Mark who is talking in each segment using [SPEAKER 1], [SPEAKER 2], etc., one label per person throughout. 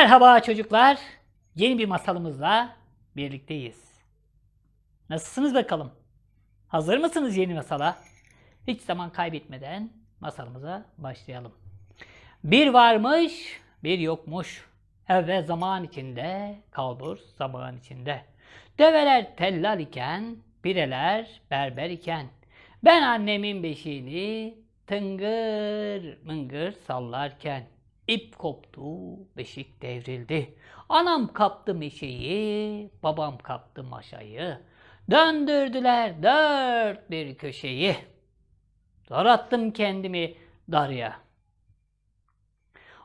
[SPEAKER 1] Merhaba çocuklar. Yeni bir masalımızla birlikteyiz. Nasılsınız bakalım? Hazır mısınız yeni masala? Hiç zaman kaybetmeden masalımıza başlayalım. Bir varmış, bir yokmuş. Evvel zaman içinde, kalbur zaman içinde. Develer tellal iken, pireler berber iken. Ben annemin beşiğini tıngır mıngır sallarken. İp koptu, beşik devrildi. Anam kaptı meşeyi, babam kaptı maşayı. Döndürdüler dört bir köşeyi. Zor attım kendimi darıya.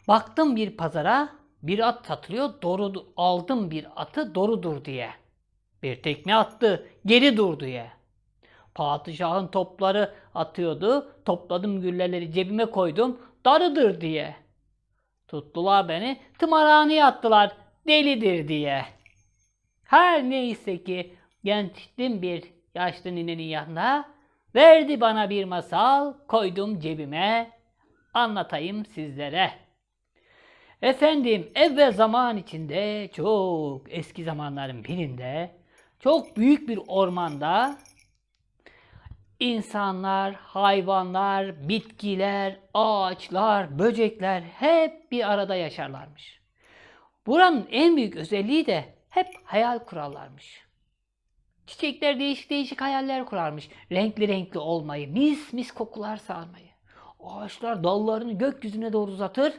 [SPEAKER 1] Baktım bir pazara, bir at satılıyor, doğru aldım bir atı doğrudur diye. Bir tekme attı, geri dur diye. Padişahın topları atıyordu, topladım gülleleri cebime koydum, darıdır diye. Tuttular beni, tımarhaneye attılar, delidir diye. Her neyse ki gençtim bir yaşlı ninenin yanına, verdi bana bir masal, koydum cebime, anlatayım sizlere. Efendim evvel zaman içinde çok eski zamanların birinde çok büyük bir ormanda insanlar, hayvanlar, bitkiler, ağaçlar, böcekler hep bir arada yaşarlarmış. Buranın en büyük özelliği de hep hayal kurarlarmış. Çiçekler değişik değişik hayaller kurarmış. Renkli renkli olmayı, mis mis kokular sarmayı. Ağaçlar dallarını gökyüzüne doğru uzatır,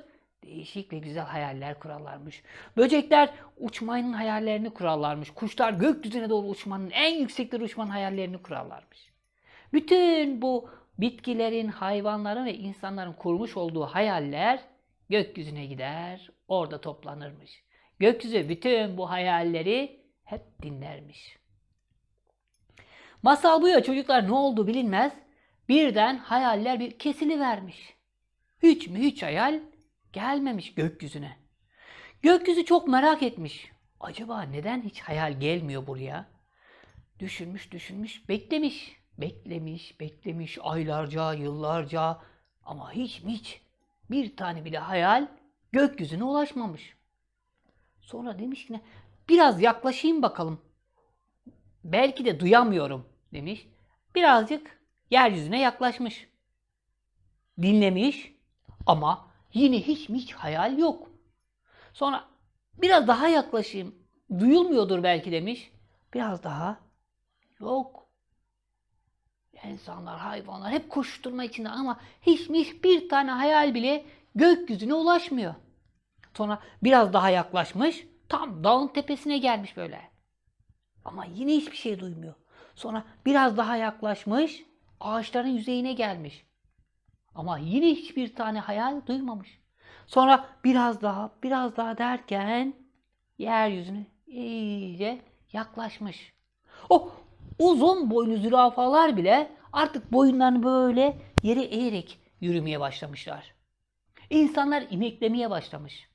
[SPEAKER 1] değişik ve güzel hayaller kurarlarmış. Böcekler uçmanın hayallerini kurarlarmış. Kuşlar gökyüzüne doğru uçmanın, en yüksekleri uçmanın hayallerini kurarlarmış. Bütün bu bitkilerin, hayvanların ve insanların kurmuş olduğu hayaller gökyüzüne gider, orada toplanırmış. Gökyüzü bütün bu hayalleri hep dinlermiş. Masal bu ya çocuklar ne oldu bilinmez. Birden hayaller bir kesili vermiş. Hiç mi hiç hayal gelmemiş gökyüzüne. Gökyüzü çok merak etmiş. Acaba neden hiç hayal gelmiyor buraya? Düşünmüş, düşünmüş, beklemiş. Beklemiş, beklemiş aylarca, yıllarca ama hiç hiç bir tane bile hayal gökyüzüne ulaşmamış. Sonra demiş ki ne, biraz yaklaşayım bakalım. Belki de duyamıyorum demiş. Birazcık yeryüzüne yaklaşmış. Dinlemiş ama yine hiç hiç hayal yok. Sonra biraz daha yaklaşayım. Duyulmuyordur belki demiş. Biraz daha yok. İnsanlar, hayvanlar hep koşturma içinde ama hiç hiç bir tane hayal bile gökyüzüne ulaşmıyor. Sonra biraz daha yaklaşmış. Tam dağın tepesine gelmiş böyle. Ama yine hiçbir şey duymuyor. Sonra biraz daha yaklaşmış. Ağaçların yüzeyine gelmiş. Ama yine hiçbir tane hayal duymamış. Sonra biraz daha, biraz daha derken yeryüzüne iyice yaklaşmış. O uzun boylu zürafalar bile artık boyunlarını böyle yere eğerek yürümeye başlamışlar. İnsanlar ineklemeye başlamış.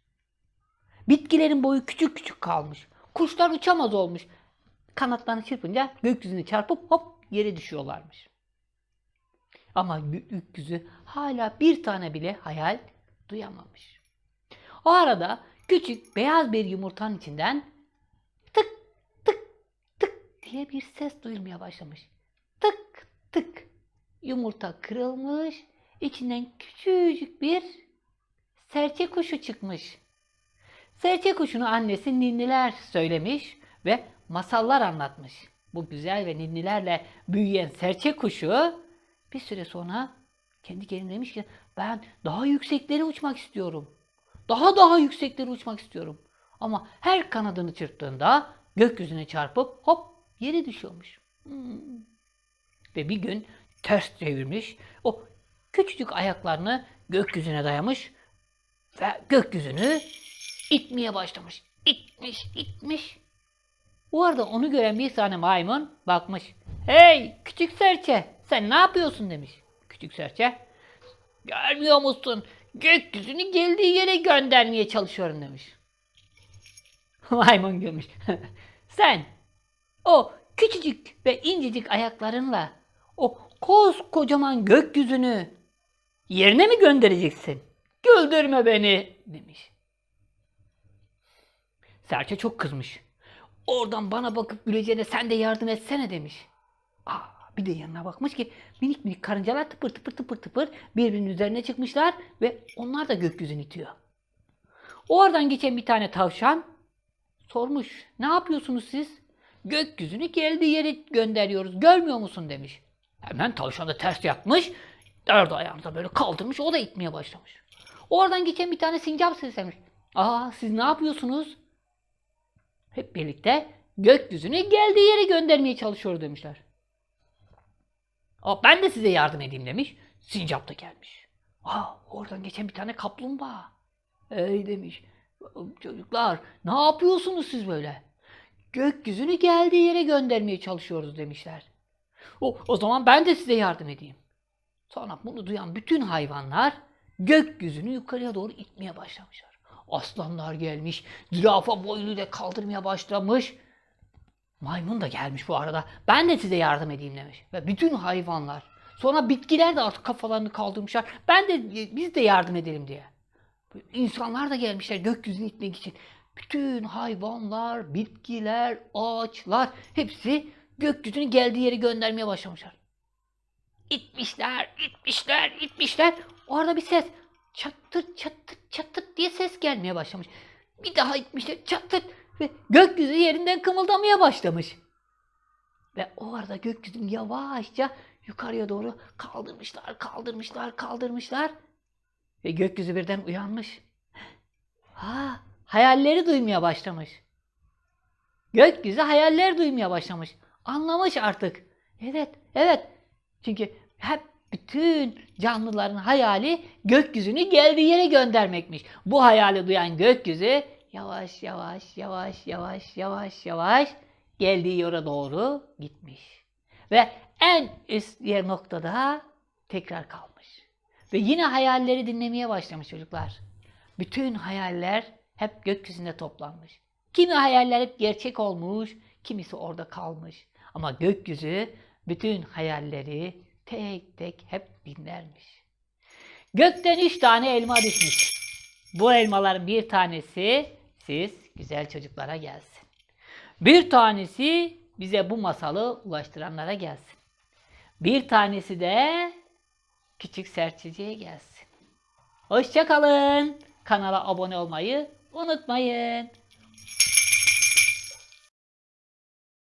[SPEAKER 1] Bitkilerin boyu küçük küçük kalmış. Kuşlar uçamaz olmuş. Kanatlarını çırpınca gökyüzüne çarpıp hop yere düşüyorlarmış. Ama gökyüzü hala bir tane bile hayal duyamamış. O arada küçük beyaz bir yumurtanın içinden tık tık tık diye bir ses duyulmaya başlamış. Yumurta kırılmış, içinden küçücük bir serçe kuşu çıkmış. Serçe kuşunu annesi ninniler söylemiş ve masallar anlatmış. Bu güzel ve ninnilerle büyüyen serçe kuşu bir süre sonra kendi kendine demiş ki ben daha yükseklere uçmak istiyorum. Daha daha yükseklere uçmak istiyorum. Ama her kanadını çırptığında gökyüzüne çarpıp hop yere düşüyormuş. Hmm. Ve bir gün ters çevirmiş. O küçücük ayaklarını gökyüzüne dayamış ve gökyüzünü itmeye başlamış. İtmiş, itmiş. Bu arada onu gören bir tane maymun bakmış. Hey küçük serçe sen ne yapıyorsun demiş. Küçük serçe. Görmüyor musun? Gökyüzünü geldiği yere göndermeye çalışıyorum demiş. Maymun gülmüş. sen o küçücük ve incecik ayaklarınla o koskocaman gökyüzünü yerine mi göndereceksin? Güldürme beni demiş. Serçe çok kızmış. Oradan bana bakıp güleceğine sen de yardım etsene demiş. Aa, bir de yanına bakmış ki minik minik karıncalar tıpır tıpır tıpır tıpır birbirinin üzerine çıkmışlar ve onlar da gökyüzünü itiyor. Oradan geçen bir tane tavşan sormuş. Ne yapıyorsunuz siz? Gökyüzünü geldiği yere gönderiyoruz. Görmüyor musun demiş. Hemen tavşan da ters yapmış. Dört ayağını da böyle kaldırmış. O da itmeye başlamış. Oradan geçen bir tane sincap seslenmiş. Aa siz ne yapıyorsunuz? Hep birlikte gökyüzünü geldiği yere göndermeye çalışıyoruz demişler. Aa, ben de size yardım edeyim demiş. Sincap da gelmiş. Aa, oradan geçen bir tane kaplumbağa. Ey demiş. Çocuklar ne yapıyorsunuz siz böyle? Gökyüzünü geldiği yere göndermeye çalışıyoruz demişler. O, o zaman ben de size yardım edeyim. Sonra bunu duyan bütün hayvanlar gökyüzünü yukarıya doğru itmeye başlamışlar. Aslanlar gelmiş, zürafa boynuyla kaldırmaya başlamış. Maymun da gelmiş bu arada. Ben de size yardım edeyim demiş. Ve bütün hayvanlar. Sonra bitkiler de artık kafalarını kaldırmışlar. Ben de biz de yardım edelim diye. İnsanlar da gelmişler gökyüzünü itmek için. Bütün hayvanlar, bitkiler, ağaçlar hepsi gökyüzünü geldiği yere göndermeye başlamışlar. İtmişler, itmişler, itmişler. Orada bir ses. Çattır, çattır, çattır diye ses gelmeye başlamış. Bir daha itmişler, çattır. Ve gökyüzü yerinden kımıldamaya başlamış. Ve o arada gökyüzünü yavaşça yukarıya doğru kaldırmışlar, kaldırmışlar, kaldırmışlar. Ve gökyüzü birden uyanmış. Ha, hayalleri duymaya başlamış. Gökyüzü hayaller duymaya başlamış. Anlamış artık. Evet, evet. Çünkü hep bütün canlıların hayali gökyüzünü geldiği yere göndermekmiş. Bu hayali duyan gökyüzü yavaş yavaş yavaş yavaş yavaş yavaş geldiği yere doğru gitmiş. Ve en üst yer noktada tekrar kalmış. Ve yine hayalleri dinlemeye başlamış çocuklar. Bütün hayaller hep gökyüzünde toplanmış. Kimi hayaller hep gerçek olmuş, kimisi orada kalmış. Ama gökyüzü bütün hayalleri tek tek hep dinlermiş. Gökten üç tane elma düşmüş. Bu elmaların bir tanesi siz güzel çocuklara gelsin. Bir tanesi bize bu masalı ulaştıranlara gelsin. Bir tanesi de küçük serçeciye gelsin. Hoşça kalın. Kanala abone olmayı unutmayın.